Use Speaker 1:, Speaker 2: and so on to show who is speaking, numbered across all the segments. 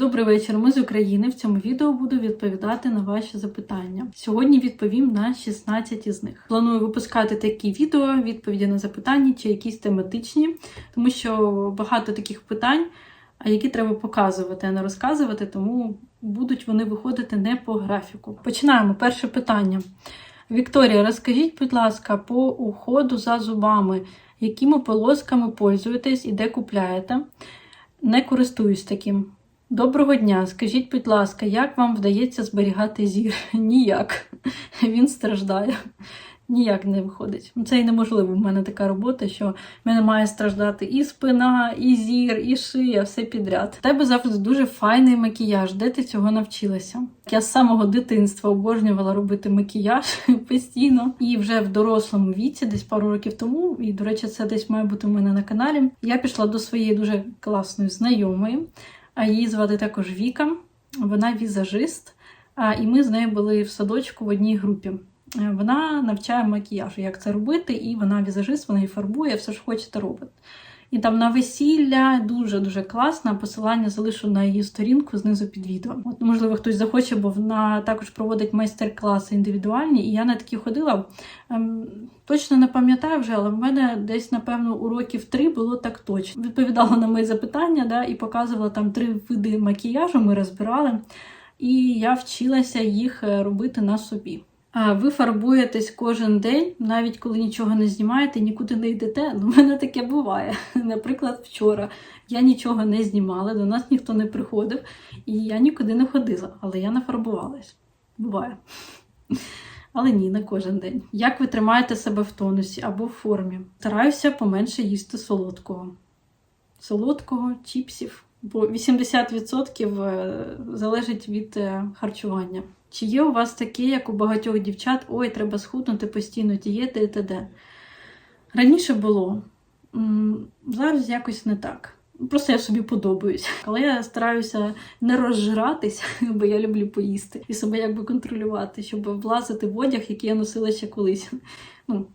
Speaker 1: Добрий вечір, ми з України. В цьому відео буду відповідати на ваші запитання. Сьогодні відповім на 16 із них. Планую випускати такі відео, відповіді на запитання чи якісь тематичні, тому що багато таких питань, які треба показувати, а не розказувати, тому будуть вони виходити не по графіку. Починаємо. Перше питання. Вікторія, розкажіть, будь ласка, по уходу за зубами, якими полосками пользуєтесь і де купляєте? Не користуюсь таким. Доброго дня. Скажіть, будь ласка, як вам вдається зберігати зір? Ніяк. Він страждає. Ніяк не виходить. Це і неможливо. У мене така робота, що в мене має страждати і спина, і зір, і шия, все підряд. У тебе завжди дуже файний макіяж. Де ти цього навчилася? Я з самого дитинства обожнювала робити макіяж постійно. І вже в дорослому віці, десь пару років тому, і, до речі, це десь має бути у мене на каналі. Я пішла до своєї дуже класної знайомої. А її звати також Віка, вона візажист, і ми з нею були в садочку в одній групі. Е, Вона навчає макіяжу, як це робити, і вона візажист, вона і фарбує, все ж хочете робить. І там на весілля дуже-дуже класно. Посилання залишу на її сторінку знизу під відео. От, можливо, хтось захоче, бо вона також проводить майстер-класи індивідуальні, і я на такі ходила. Ем, точно не пам'ятаю вже, але в мене десь, напевно, уроків три було так точно. Відповідала на мої запитання да, і показувала там три види макіяжу, ми розбирали. І я вчилася їх е, робити на собі. Ви фарбуєтесь кожен день, навіть коли нічого не знімаєте, нікуди не йдете. Ну, в мене таке буває. Наприклад, вчора я нічого не знімала, до нас ніхто не приходив, і я нікуди не ходила, але я нафарбувалась. Буває. Але ні, не кожен день. Як ви тримаєте себе в тонусі або в формі? Стараюся поменше їсти солодкого. Солодкого, чіпсів. Бо 80% е, залежить від е, харчування. Чи є у вас таке, як у багатьох дівчат, ой, треба схуднути постійно дієти і т.д. Раніше було. Зараз якось не так. Просто я собі подобаюсь. Але я стараюся не розжиратись, бо я люблю поїсти, і себе якби контролювати, щоб влазити в одяг, який я носила ще колись. Ну,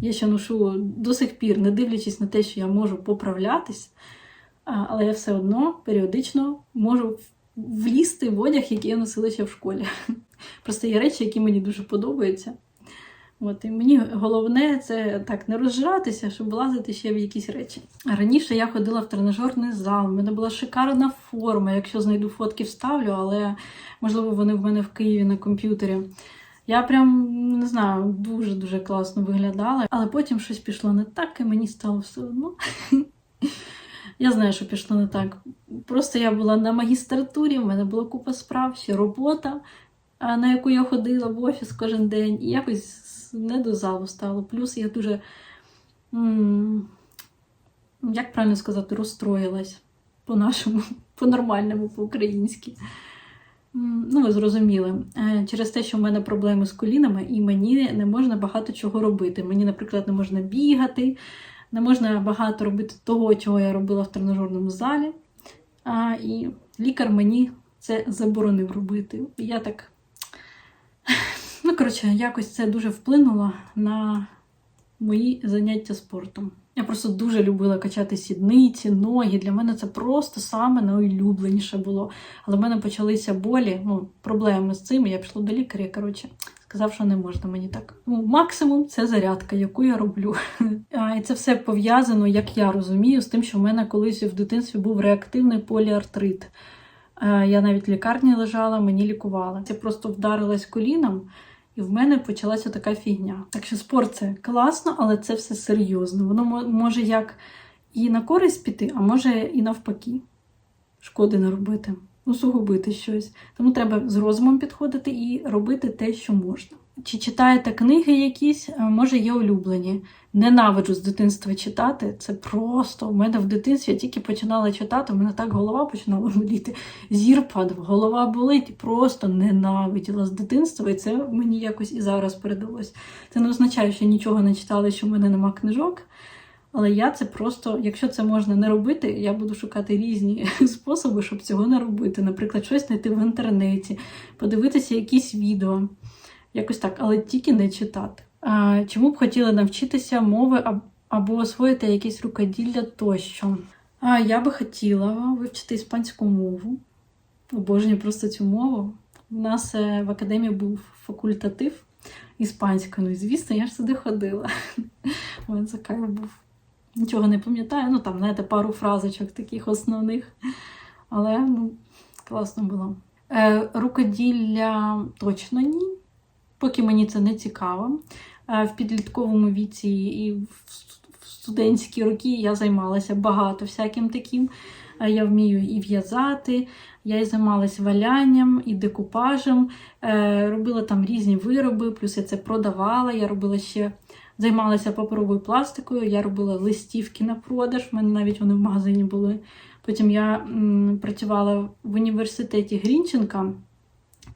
Speaker 1: я ще ношу до сих пір, не дивлячись на те, що я можу поправлятись, але я все одно періодично можу влізти в одяг, який я носила ще в школі. Просто є речі, які мені дуже подобаються. От, і мені головне це так не розжиратися, щоб влазити ще в якісь речі. Раніше я ходила в тренажерний зал, в мене була шикарна форма. Якщо знайду фотки, вставлю, але можливо вони в мене в Києві на комп'ютері. Я прям не знаю, дуже-дуже класно виглядала, але потім щось пішло не так, і мені стало все одно. Я знаю, що пішло не так. Просто я була на магістратурі, в мене була купа справ, ще робота, на яку я ходила в офіс кожен день, і якось не до залу стало. Плюс я дуже, як правильно сказати, розстроїлась по-нашому, по-нормальному, по-українськи. Ну, ви зрозуміли, Е, через те, що в мене проблеми з колінами, і мені не можна багато чого робити. Мені, наприклад, не можна бігати, не можна багато робити того, чого я робила в тренажерному залі. А, І лікар мені це заборонив робити. І я так. Ну, коротше, якось це дуже вплинуло на мої заняття спортом. Я просто дуже любила качати сідниці, ноги. Для мене це просто саме найулюбленіше було. Але в мене почалися болі, ну, проблеми з цим. і Я пішла до лікаря. Коротше, сказав, що не можна мені так. Ну, максимум це зарядка, яку я роблю. А, І це все пов'язано, як я розумію, з тим, що в мене колись в дитинстві був реактивний поліартрит. Е, Я навіть в лікарні лежала, мені лікували. Це просто вдарилась коліном, і в мене почалася така фігня. Так що спорт це класно, але це все серйозно. Воно може як і на користь піти, а може і навпаки. Шкоди не робити, усугубити щось. Тому треба з розумом підходити і робити те, що можна. Чи читаєте книги якісь, Е, може є улюблені. Ненавиджу з дитинства читати. Це просто у мене в дитинстві я тільки починала читати, у мене так голова починала боліти. Зір падав, голова болить, просто ненавиділа з дитинства, і це мені якось і зараз передалось. Це не означає, що нічого не читала, що в мене нема книжок. Але я це просто, якщо це можна не робити, я буду шукати різні способи, щоб цього не робити. Наприклад, щось знайти в інтернеті, подивитися якісь відео. Якось так, але тільки не читати. А, чому б хотіли навчитися мови або освоїти якісь рукоділля тощо? А, я би хотіла вивчити іспанську мову. Обожнюю просто цю мову. У нас е, в академії був факультатив іспанської. Ну і звісно, я ж сюди ходила. Це кайф був. Нічого не пам'ятаю, ну там, знаєте, пару фразочок таких основних. Але ну, класно було. Е, рукоділля точно ні, поки мені це не цікаво. Е, в підлітковому віці і в в студентські роки я займалася багато всяким таким. Е, Я вмію і в'язати, я і займалася валянням, і декупажем, е, робила там різні вироби, плюс я це продавала. Я робила ще займалася паперовою пластикою, я робила листівки на продаж. У мене навіть вони в магазині були. Потім я м, працювала в університеті Грінченка,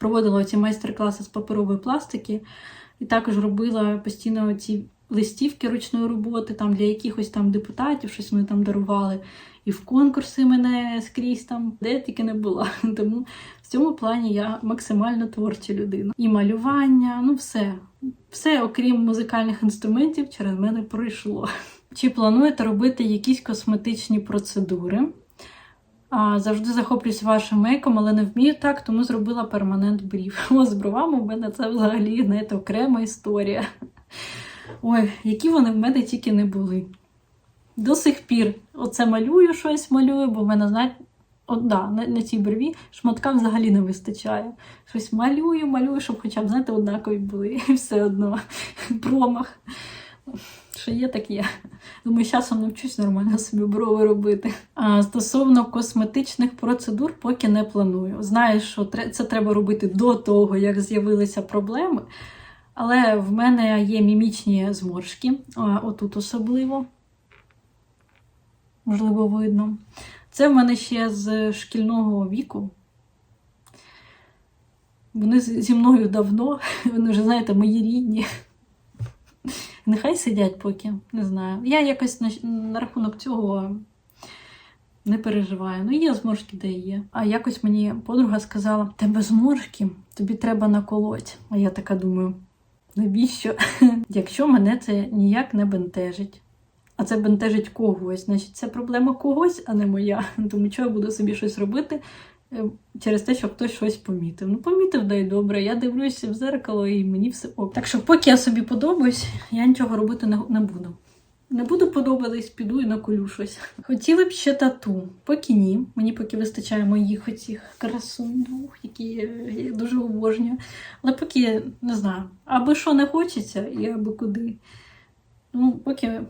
Speaker 1: проводила ці майстер-класи з паперової пластики, і також робила постійно ці листівки ручної роботи там для якихось там депутатів, щось вони там дарували. І в конкурси мене скрізь там, де я тільки не була. Тому в цьому плані я максимально творча людина. І малювання, ну все. Все, окрім музикальних інструментів, через мене пройшло. Чи плануєте робити якісь косметичні процедури? Завжди захоплююсь вашим мейком, але не вмію так, тому зробила перманент брів. О, з бровами у мене це взагалі знаєте, окрема історія. Ой, які вони в мене тільки не були. До сих пір оце малюю щось малюю, бо в мене, знаєте, от, да, на, на цій брові шматка взагалі не вистачає. Щось малюю, малюю, щоб хоча б, знаєте, однакові були. І все одно. Промах. Що є, так є. Думаю, часом навчусь нормально собі брови робити. А стосовно косметичних процедур, поки не планую. Знаю, що це треба робити до того, як з'явилися проблеми. Але в мене є мімічні зморшки, отут особливо. Можливо, видно. Це в мене ще з шкільного віку. Вони зі мною давно, вони вже, знаєте, мої рідні. Нехай сидять поки, не знаю. Я якось на, на рахунок цього не переживаю. Ну, є зморшки, де є. А якось мені подруга сказала: тебе зморшки, тобі треба наколоть. А я така думаю, навіщо? Якщо мене це ніяк не бентежить. А це бентежить когось, значить це проблема когось, а не моя. Тому що я буду собі щось робити через те, щоб хтось щось помітив. Ну, помітив, дай добре. Я дивлюся в зеркало і мені все ок. Так що, поки я собі подобаюсь, я нічого робити не, буду. Не буду подобатись, піду і наколю щось. Хотіли б ще тату. Поки ні. Мені поки вистачає моїх оцих красунь які я дуже обожнюю. Але поки не знаю, аби що не хочеться, і аби куди. Ну, поки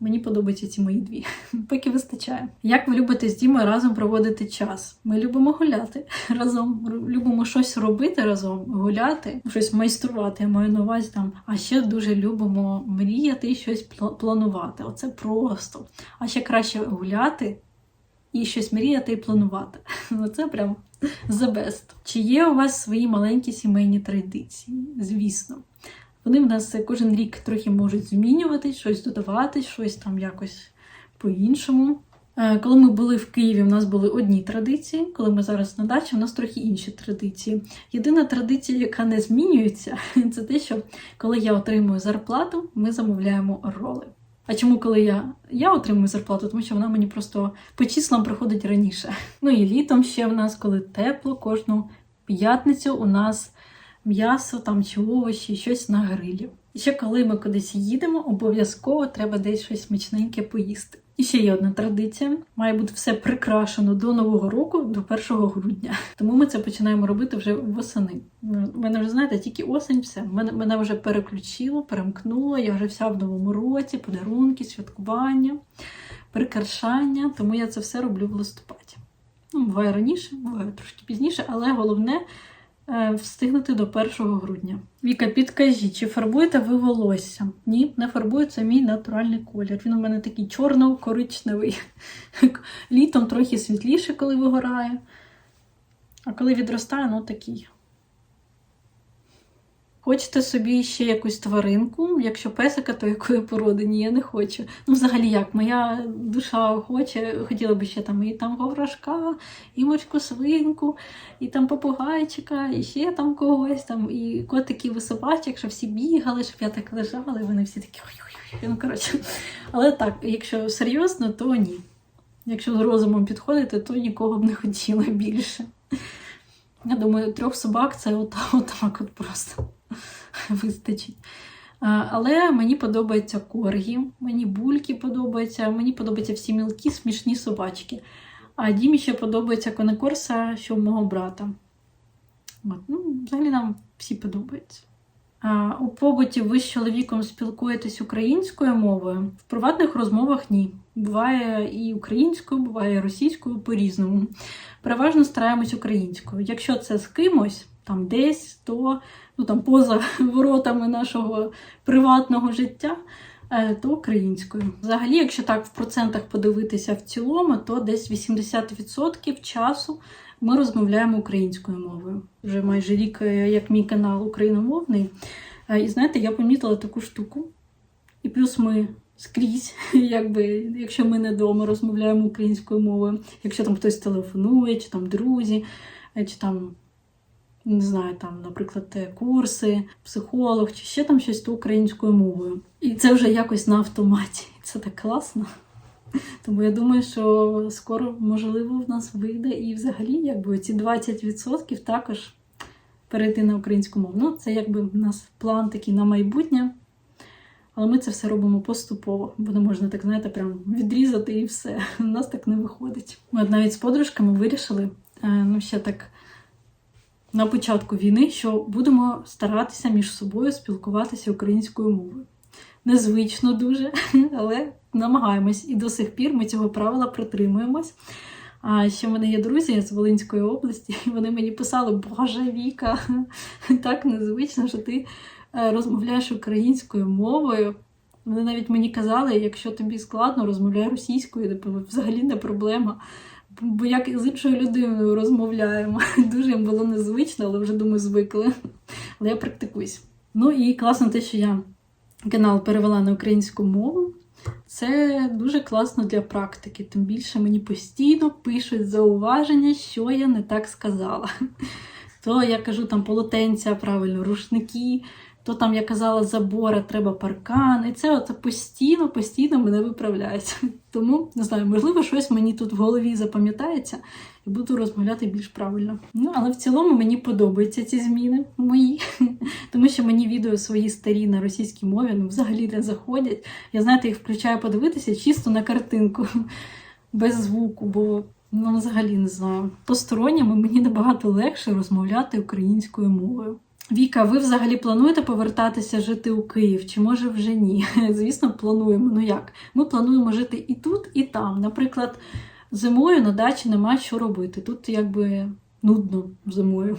Speaker 1: мені подобаються ці мої дві. Поки вистачає. Як ви любите з Дімою разом проводити час? Ми любимо гуляти разом, любимо щось робити разом, гуляти, щось майструвати, я маю на увазі там. А ще дуже любимо мріяти і щось планувати. Оце просто. А ще краще гуляти і щось мріяти і планувати. Ну це прям the best. Чи є у вас свої маленькі сімейні традиції? Звісно. Вони в нас кожен рік трохи можуть змінюватись, щось додавати, щось там якось по-іншому. Е, Коли ми були в Києві, у нас були одні традиції. Коли ми зараз на дачі, у нас трохи інші традиції. Єдина традиція, яка не змінюється, це те, що коли я отримую зарплату, ми замовляємо роли. А чому, коли я, я отримую зарплату? Тому що вона мені просто по числам приходить раніше. Ну і літом ще в нас, коли тепло, кожну п'ятницю у нас м'ясо там чи овочі, щось на грилі. І ще коли ми кудись їдемо, обов'язково треба десь щось смачненьке поїсти. І ще є одна традиція: має бути все прикрашено до Нового року, до 1 грудня. Тому ми це починаємо робити вже восени. У мене вже знаєте, тільки осень, все. Мене, мене вже переключило, перемкнуло. Я вже вся в новому році, подарунки, святкування, прикрашання. Тому я це все роблю в листопаді. Ну, буває раніше, буває трошки пізніше, але головне встигнути до 1 грудня. Віка, підкажіть, чи фарбуєте ви волосся? Ні, не фарбую, це мій натуральний колір. Він у мене такий чорно-коричневий. Літом трохи світліше, коли вигорає. А коли відростає, ну такий. Хочете собі ще якусь тваринку? Якщо песика, то якої породи? Ні, я не хочу. Ну, взагалі як, моя душа хоче, хотіла б ще там і там говрашка, і морську свинку, і там попугайчика, і ще там когось, там, і котиків і собачок, щоб всі бігали, щоб я так лежала, і вони всі такі ой-ой-ой. Ну, коротше. Але так, якщо серйозно, то ні. Якщо з розумом підходити, то нікого б не хотіла більше. Я думаю, трьох собак це от, отак от просто вистачить. Але мені подобаються коргі, мені бульки подобаються, мені подобаються всі мілкі, смішні собачки. А Дімі ще подобається конекорса, що мого брата. От, ну, Взагалі нам всі подобаються. У побуті ви з чоловіком спілкуєтесь українською мовою. В приватних розмовах ні. Буває і українською, буває і російською по-різному. Переважно стараємось українською. Якщо це з кимось, там десь, то ну, там, поза воротами нашого приватного життя, е, то українською. Взагалі, якщо так в процентах подивитися в цілому, то десь 80% часу ми розмовляємо українською мовою. Вже майже рік, е, як мій канал україномовний. Е, І знаєте, я помітила таку штуку. І плюс ми скрізь, якби, якщо ми не вдома розмовляємо українською мовою, якщо там хтось телефонує, чи там друзі, е, чи там, не знаю, там, наприклад, е, курси, психолог, чи ще там щось українською мовою. І це вже якось на автоматі. Це так класно. Тому я думаю, що скоро, можливо, в нас вийде і взагалі, якби ці 20% також перейти на українську мову. Ну, це якби в нас план такий на майбутнє. Але ми це все робимо поступово, бо не можна так, знаєте, прям відрізати і все. У нас так не виходить. Ми от навіть з подружками вирішили, е, ну ще так на початку війни, що будемо старатися між собою спілкуватися українською мовою. Незвично дуже, але намагаємось. І до сих пір ми цього правила притримуємось. А ще в мене є друзі з Волинської області, і вони мені писали, Боже Віка, так незвично, що ти розмовляєш українською мовою. Вони навіть мені казали, якщо тобі складно, розмовляй російською, типу, взагалі не проблема. Бо як з іншою людиною розмовляємо. Дуже їм було незвично, але вже думаю, звикли. Але я практикуюсь. Ну і класно те, що я канал перевела на українську мову. Це дуже класно для практики. Тим більше мені постійно пишуть зауваження, що я не так сказала. То я кажу там полотенця, правильно, рушники, то там я казала забора, треба паркан. І це оце постійно, постійно мене виправляється. Тому не знаю, можливо, щось мені тут в голові запам'ятається і буду розмовляти більш правильно. Ну, але в цілому мені подобаються ці зміни мої, тому що мені відео свої старі на російській мові ну, взагалі не заходять. Я знаєте, їх включаю подивитися чисто на картинку, без звуку, бо ну, взагалі не знаю. Посторонніми мені набагато легше розмовляти українською мовою. Віка, ви взагалі плануєте повертатися жити у Київ? Чи може вже ні? Звісно, плануємо. Ну як? Ми плануємо жити і тут, і там. Наприклад, зимою на дачі нема що робити. Тут якби нудно зимою.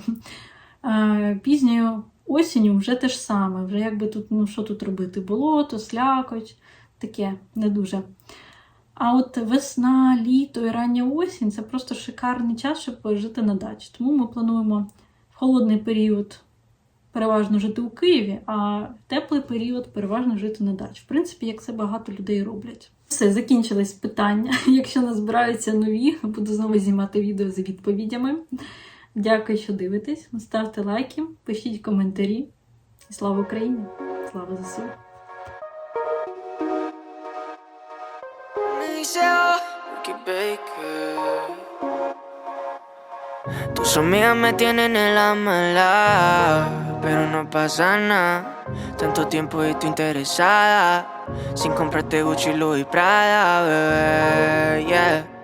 Speaker 1: Пізньою осінню вже те ж саме. Вже якби тут, ну що тут робити? Болото, слякоть, таке не дуже. А от весна, літо і рання осінь це просто шикарний час, щоб жити на дачі. Тому ми плануємо в холодний період переважно жити у Києві, а в теплий період переважно жити на дачі. В принципі, як це багато людей роблять. Все, закінчились питання. Якщо назбираються нові, буду знову знімати відео з відповідями. Дякую, що дивитесь. Ставте лайки, пишіть коментарі. Слава Україні! Слава ЗСУ!
Speaker 2: Baker. Tus amigas me tienen en la mala, pero no pasa nada. Tanto tiempo y interesada, sin comprarte Gucci, Louis, Prada, bebé, yeah.